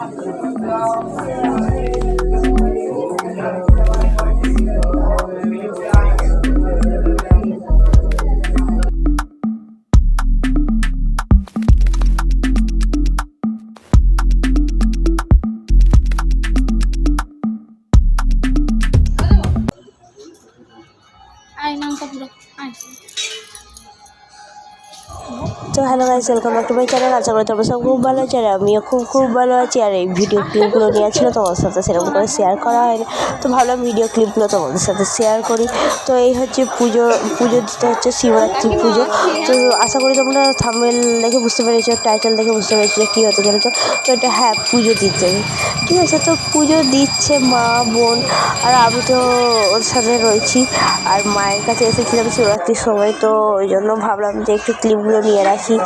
Ay, nangkap dulu. Ay. Oh. তো hello guys welcome back to my channel আশা করি তোমরা সব খুব ভালো আছো আর আমিও খুব খুব ভালো আছি আর এই ভিডিও ক্লিপগুলো নিয়ে ছিল তোমার সাথে সেরকম করে শেয়ার করা হয়নি। তো ভাবলাম ভিডিও ক্লিপগুলো তোমাদের সাথে শেয়ার করি। তো এই হচ্ছে পুজো পুজো দিতে হচ্ছে শিবরাত্রি পুজো। তো আশা করি তোমরা থামেল দেখে বুঝতে পেরেছ টাইটেল দেখে বুঝতে পেরেছ কী হতে চলেছে। তো এটা হ্যাঁ পুজো দিতে। ঠিক আছে, তো পুজো দিচ্ছে মা, বোন আর আমি তো ওর সাথে রয়েছি। আর মায়ের কাছে এসেছিলাম শিবরাত্রির সময়, তো ওই জন্য ভাবলাম যে একটু ক্লিপগুলো নিয়ে রাখি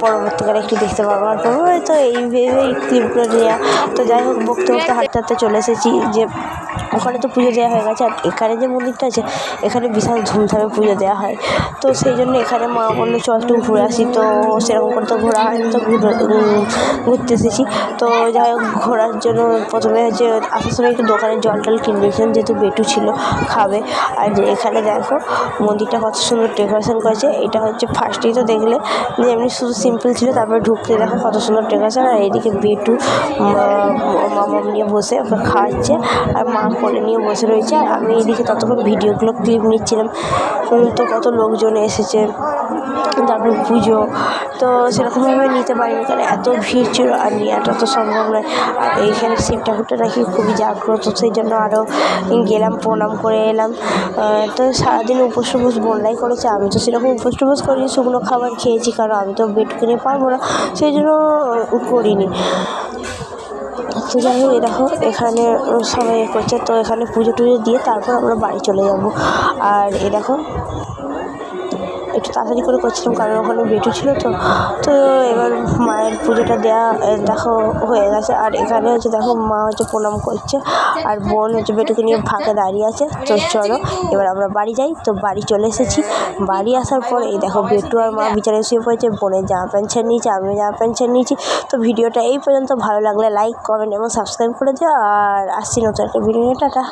পরবর্তীকালে একটু দেখতে পাবো। আর পাবো এই তো এই ভেবেই ক্লিপগুলো নেওয়া তো যাই হোক, বকতে বকতে হাঁটতে হাঁটতে চলে এসেছি যে, ওখানে তো পুজো দেওয়া হয়ে গেছে। আর এখানে যে মন্দিরটা আছে, এখানে বিশাল ধুমধামে পুজো দেওয়া হয়। তো সেই জন্য এখানে মা বলল, চল একটু ঘুরে আসি। তো সেরকম করে তো ঘোরা হয়নি তো ঘুরে- ঘুরতে এসেছি। তো যাই হোক, ঘোরার জন্য প্রথমে হচ্ছে আসার সময় একটু দোকানে জল টল কিনবেছিলাম যেহেতু বেটু ছিল, খাবে। আর এখানে দেখো, মন্দিরটা কত সুন্দর ডেকোরেশন করেছে। এটা হচ্ছে ফার্স্টেই তো দেখলে যে এমনি শুধু সিম্পল ছিল, তারপরে ঢুকতে দেখো কত সুন্দর ডেকোরেশন আর এইদিকে বেটু মামা নিয়ে বসে ওকে খাওয়াচ্ছে, আর মা কোলে নিয়ে বসে রয়েছে, আর আমি এইদিকে ততক্ষণ ভিডিওগুলো ক্লিপ নিচ্ছিলাম। তো কত লোকজন এসেছে, তারপর পুজো, তো সেরকমভাবে নিতে পারিনি, কারণ এত ভিড় ছিল আর নেওয়াটা তো সম্ভব নয়। আর এইখানে শিব ঠাকুরটা নাকি খুবই জাগ্রত, সেই জন্য আরও গেলাম, প্রণাম করে এলাম। তো সারাদিন উপোস টুপোস বোনরাই করেছে, আমি তো সেরকম উপোস টুপোস করিনি শুকনো খাবার খেয়েছি, কারণ আমি তো বেড কিনে পারব না, সেই জন্য করিনি। তো যাই হোক দেখো, এখানে সবাই করছে, তো এখানে পুজো টুজো দিয়ে তারপর আমরা বাড়ি চলে যাব। আর এ দেখো একটু তাড়াতাড়ি করে করছিলাম, কারণ ওখানে বেটু ছিল তো। তো এবার মায়ের পুজোটা দেওয়া দেখো হয়ে গেছে। আর এখানে হচ্ছে দেখো মা হচ্ছে প্রণাম করছে, আর বোন হচ্ছে বেটুকে নিয়ে ফাঁকে দাঁড়িয়ে আছে। তো চলো, এবার আমরা বাড়ি যাই। তো বাড়ি চলে এসেছি। বাড়ি আসার পর এই দেখো বেটু আর মা বিচারে শুয়ে পড়েছে, বোনের জামা প্যান্ট ছেড়ে নিয়েছে, আমিও জামা প্যান্ট ছেড়ে নিয়েছি। তো ভিডিওটা এই পর্যন্ত, ভালো লাগলে লাইক কমেন্ট এবং সাবস্ক্রাইব করে দিও। আর আসছি নতুন একটা ভিডিও নিয়ে, টাটা।